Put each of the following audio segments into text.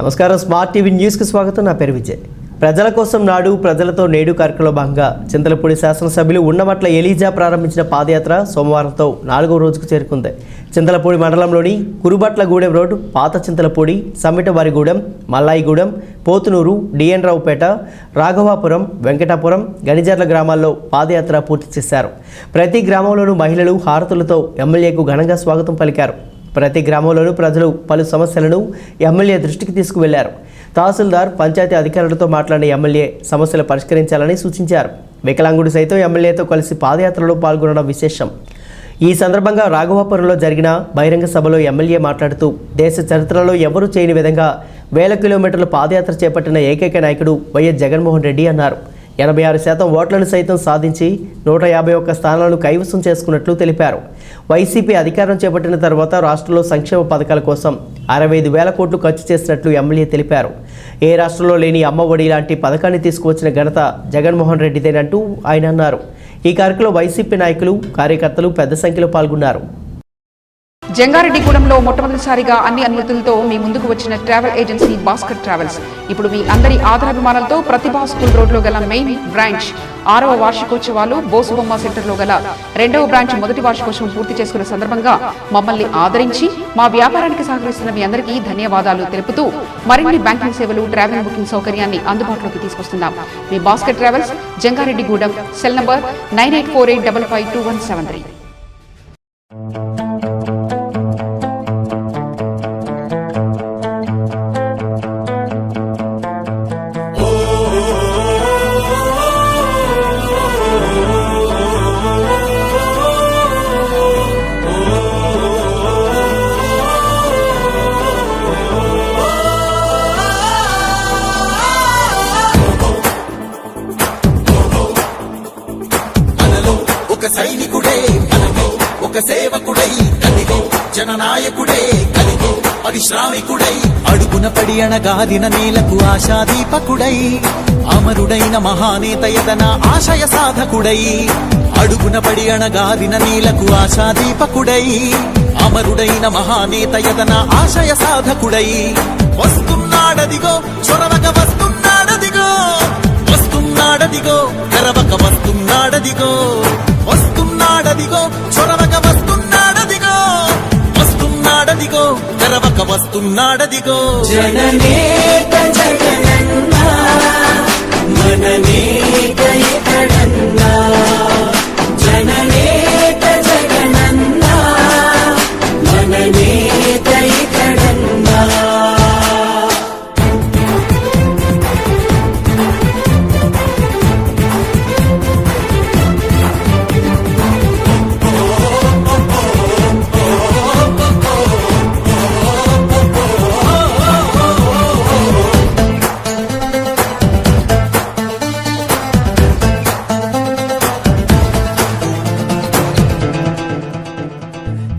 నమస్కారం. Smart TV న్యూస్కి స్వాగతం. నా పేరు విజయ్. ప్రజల కోసం నాడు ప్రజలతో నేడు కార్యక్రమంలో భాగంగా చింతలపూడి శాసనసభ్యులు ఉన్నమట్ల ఎలీజా ప్రారంభించిన పాదయాత్ర సోమవారంతో నాలుగో రోజుకు చేరుకుంది. చింతలపూడి మండలంలోని కురుబట్లగూడెం రోడ్డు పాత చింతలపూడి సమ్మిటవారిగూడెం మల్లాయిగూడెం పోతునూరు డిఎన్ రావుపేట రాఘవాపురం వెంకటాపురం గణిజర్ల గ్రామాల్లో పాదయాత్ర పూర్తి చేశారు. ప్రతి గ్రామంలోనూ మహిళలు హారతులతో ఎమ్మెల్యేకు ఘనంగా స్వాగతం పలికారు. ప్రతి గ్రామంలోనూ ప్రజలు పలు సమస్యలను ఎమ్మెల్యే దృష్టికి తీసుకువెళ్ళారు. తహసీల్దార్ పంచాయతీ అధికారులతో మాట్లాడిన ఎమ్మెల్యే సమస్యలు పరిష్కరించాలని సూచించారు. వికలాంగుడు సైతం ఎమ్మెల్యేతో కలిసి పాదయాత్రలో పాల్గొనడం విశేషం. ఈ సందర్భంగా రాఘవాపురంలో జరిగిన బహిరంగ సభలో ఎమ్మెల్యే మాట్లాడుతూ దేశ చరిత్రలో ఎవరూ చేయని విధంగా వేల కిలోమీటర్ల పాదయాత్ర చేపట్టిన ఏకైక నాయకుడు వైఎస్ జగన్మోహన్ రెడ్డి అన్నారు. ఎనభై ఆరు శాతం ఓట్లను సైతం సాధించి నూట యాభై ఒక్క స్థానాలను కైవసం చేసుకున్నట్లు తెలిపారు. వైసీపీ అధికారం చేపట్టిన తర్వాత రాష్ట్రంలో సంక్షేమ పథకాల కోసం అరవై ఐదు వేల కోట్లు ఖర్చు చేసినట్లు ఎమ్మెల్యే తెలిపారు. ఏ రాష్ట్రంలో లేని అమ్మ ఒడి లాంటి పథకాన్ని తీసుకువచ్చిన ఘనత జగన్మోహన్ రెడ్డిదేనంటూ ఆయన అన్నారు. ఈ కార్యక్రమంలో వైసీపీ నాయకులు కార్యకర్తలు పెద్ద సంఖ్యలో పాల్గొన్నారు. జంగారెడ్డిగూడెంలో మొట్టమొదటిసారిగా అన్ని అనుమతులతో మీ ముందుకు వచ్చిన ట్రావెల్ ఏజెన్సీ భాస్కర్ ట్రావెల్స్. ఇప్పుడు మీ అందరి ఆదరాభిమానాలతో ప్రతిభా స్కూల్ రోడ్లో గల మెయిన్ బ్రాంచ్ ఆరవ వార్షికోత్సవాలు బోసుబొమ్మ సెంటర్లో గల రెండవ బ్రాంచ్ మొదటి వార్షికోత్సవం పూర్తి చేసుకున్న సందర్భంగా మమ్మల్ని ఆదరించి మా వ్యాపారానికి సహకరిస్తున్న మీ అందరికీ ధన్యవాదాలు తెలుపుతూ మరిన్ని బ్యాంకింగ్ సేవలు ట్రావెల్ బుకింగ్ సౌకర్యాన్ని అందుబాటులోకి తీసుకొస్తున్నాం. మీ Bhaskar travels Jangareddygudem cell number nine eight four eight double five two one seven three. ఒక సైనికుడే కలిగో ఒక సేవకుడై కలిగో జననాయకుడే కలిగో పరిశ్రామికుడై అడుగున పడి అణగాదిన నేలకు ఆశాదీపకుడై అమరుడైన మహానేత ఎదన ఆశయ సాధకుడై. అడుగున పడి అణగాదిన నేలకు ఆశాదీపకుడై అమరుడైన మహానేత ఎదన ఆశయ సాధకుడై. వస్తున్నాడదిగో చొరవక వస్తున్నాడదిగో వస్తున్నాడదిగో తెరవక వస్తున్నాడదిగో. వస్తున్నాడదిగో చొరవక వస్తున్నాడదిగో. వస్తున్నాడదిగో తెరవక వస్తున్నాడదిగో. జననేత జగనన్న మననేత ఇతడన్న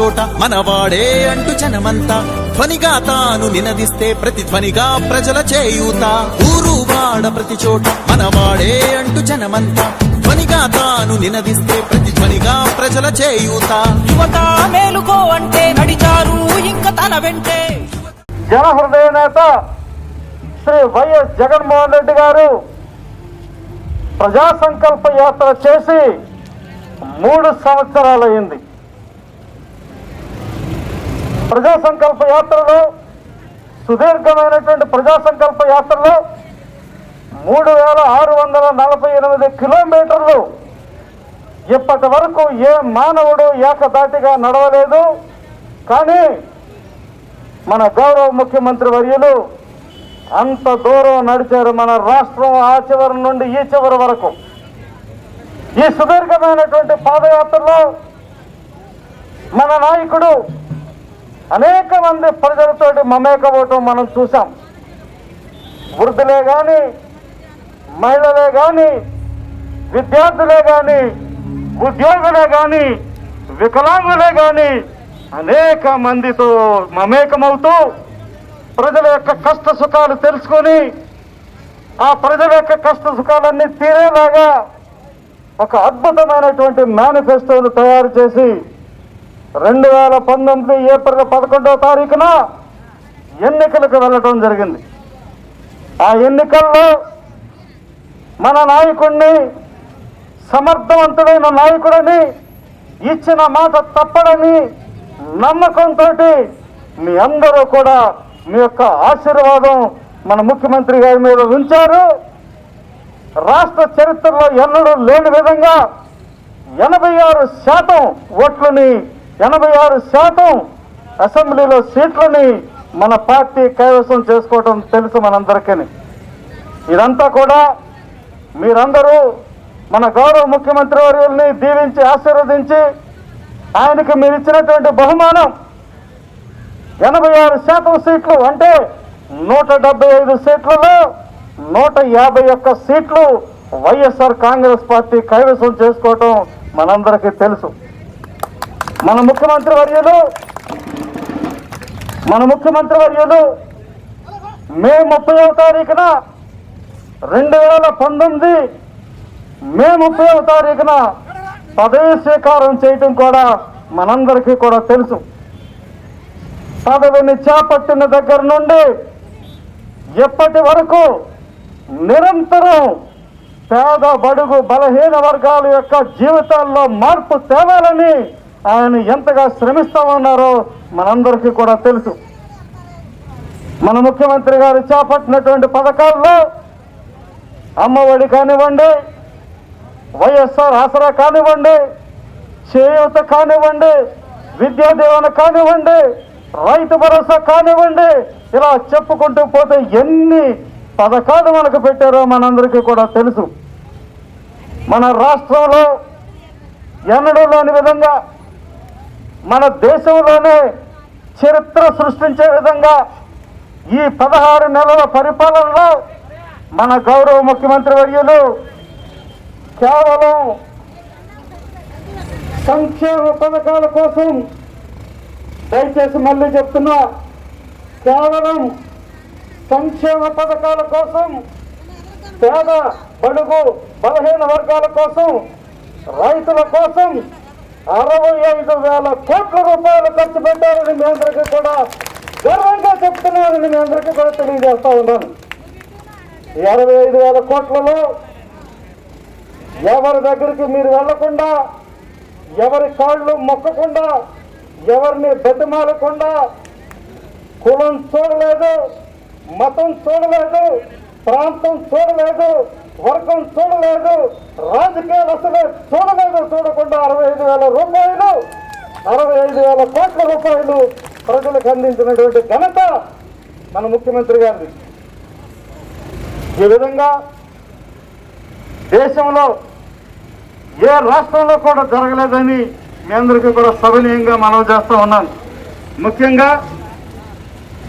చోట మనవాడే అంటూ జనమంతా. ధ్వనిగా తాను నినదిస్తే ప్రతి ధ్వనిగా ప్రజల చేయూత. ఊరు వాడ ప్రతి చోట మనవాడే అంటూ జనమంతా. ధ్వనిగా తాను నినదిస్తే ప్రతి ధ్వనిగా ప్రజల చేయూత. యువత మేలుకో అంటే నడిచారు ఇంక తన వెంటే. జన హృదయ నేత శ్రీ వైఎస్ జగన్మోహన్ రెడ్డి గారు ప్రజా సంకల్ప యాత్ర చేసి మూడు సంవత్సరాలయ్యింది. ప్రజా సంకల్ప యాత్రలో సుదీర్ఘమైనటువంటి ప్రజా సంకల్ప యాత్రలో మూడు వేల ఆరు వందల నలభై ఎనిమిది కిలోమీటర్లు. ఇప్పటి వరకు ఏ మానవుడు ఏకదాటిగా నడవలేదు. కానీ మన గౌరవ ముఖ్యమంత్రి వర్యులు అంత దూరం నడిచారు మన రాష్ట్రం ఆ చివరి నుండి ఈ చివరి వరకు. ఈ సుదీర్ఘమైనటువంటి పాదయాత్రలో మన నాయకుడు అనేక మంది ప్రజలతోటి మమేకమవటం మనం చూసాం. వృద్ధులే కానీ మహిళలే కానీ విద్యార్థులే కానీ ఉద్యోగులే కానీ వికలాంగులే కానీ అనేక మందితో మమేకమవుతూ ప్రజల యొక్క కష్ట సుఖాలు తెలుసుకొని ఆ ప్రజల యొక్క కష్ట సుఖాలన్నీ తీరేలాగా ఒక అద్భుతమైనటువంటి మేనిఫెస్టోను తయారు చేసి రెండు వేల పంతొమ్మిది ఏప్రిల్ పదకొండవ తారీఖున ఎన్నికలకు వెళ్ళటం జరిగింది. ఆ ఎన్నికల్లో మన నాయకుడిని సమర్థవంతుడైన నాయకుడని ఇచ్చిన మాట తప్పడని నమ్మకంతో మీ అందరూ కూడా మీ యొక్క ఆశీర్వాదం మన ముఖ్యమంత్రి గారి మీద ఉంచారు. రాష్ట్ర చరిత్రలో ఎన్నడూ లేని విధంగా ఎనభై ఆరు శాతం ఓట్లని ఎనభై ఆరు శాతం అసెంబ్లీలో సీట్లని మన పార్టీ కైవసం చేసుకోవటం తెలుసు మనందరికీ ఇదంతా కూడా మీరందరూ మన గౌరవ ముఖ్యమంత్రి వర్యుల్ని దీవించి ఆశీర్వదించి ఆయనకి మీరు ఇచ్చినటువంటి బహుమానం ఎనభై ఆరు శాతం సీట్లు అంటే నూట డెబ్బై ఐదు సీట్లలో నూట యాభై ఒక్క సీట్లు వైఎస్ఆర్ కాంగ్రెస్ పార్టీ కైవసం చేసుకోవటం మనందరికీ తెలుసు. మన ముఖ్యమంత్రి వర్యులు మన ముఖ్యమంత్రి వర్యులు మే ముప్పైవ తారీఖున రెండు వేల పంతొమ్మిది మే ముప్పైవ తారీఖున పదవి స్వీకారం చేయటం కూడా మనందరికీ కూడా తెలుసు. పదవిని చేపట్టిన దగ్గర నుండి ఎప్పటి వరకు నిరంతరం పేద బడుగు బలహీన వర్గాల యొక్క జీవితాల్లో మార్పు తేవాలని ఆయన ఎంతగా శ్రమిస్తామన్నారో మనందరికీ కూడా తెలుసు. మన ముఖ్యమంత్రి గారు చేపట్టినటువంటి పథకాల్లో అమ్మఒడి కానివ్వండి వైఎస్ఆర్ ఆసరా కానివ్వండి చేయూత కానివ్వండి విద్యా దీవెన కానివ్వండి రైతు భరోసా కానివ్వండి ఇలా చెప్పుకుంటూ పోతే ఎన్ని పథకాలు మనకు పెట్టారో మనందరికీ కూడా తెలుసు. మన రాష్ట్రంలో ఎన్నడూ లేని విధంగా మన దేశంలోనే చరిత్ర సృష్టించే విధంగా ఈ పదహారు నెలల పరిపాలనలో మన గౌరవ ముఖ్యమంత్రి వర్యులు కేవలం సంక్షేమ పథకాల కోసం దయచేసి మళ్ళీ చెప్తున్నా కేవలం సంక్షేమ పథకాల కోసం పేద బడుగు బలహీన వర్గాల కోసం రైతుల కోసం అరవై ఐదు వేల కోట్ల రూపాయలు ఖర్చు పెట్టారని మీ అందరికీ కూడా గర్వంగా చెప్తున్నానని మీ అందరికీ కూడా తెలియజేస్తా ఉన్నాను. ఈ అరవై ఐదు వేల కోట్లలో ఎవరి దగ్గరికి మీరు వెళ్ళకుండా ఎవరి కాళ్ళు మొక్కకుండా ఎవరిని బతిమాలకుండా కులం చూడలేదు మతం చూడలేదు ప్రాంతం చూడలేదు వర్గం చూడలేదు. రాజకీయాలు అసలే చూడలేదు. చూడకుండా అరవై ఐదు వేల రూపాయలు అరవై ఐదు వేల కోట్ల రూపాయలు ప్రజలకు అందించినటువంటి ఘనత మన ముఖ్యమంత్రి గారిది. ఈ విధంగా దేశంలో ఏ రాష్ట్రంలో కూడా జరగలేదని మీ అందరికీ కూడా సవినీయంగా మనవి చేస్తూ ఉన్నాను. ముఖ్యంగా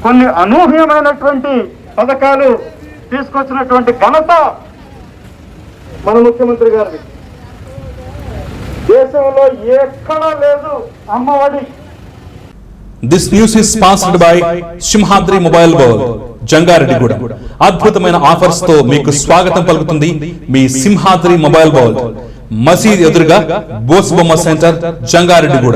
కొన్ని అనూహ్యమైనటువంటి పథకాలు తీసుకొచ్చినటువంటి ఘనత మన ముఖ్యమంత్రి గారిది. దేశంలో ఎక్కడా లేదు Amma Vodi. This news is sponsored by Simhadri mobile world Jangareddyguda అద్భుతమైన ఆఫర్స్తో మీకు స్వాగతం పలుకుతుంది మీ సింహాద్రి మొబైల్ వరల్డ్ మసీద్ ఎదురుగా బోస్ బొమ్మ సెంటర్ జంగారెడ్డిగూడ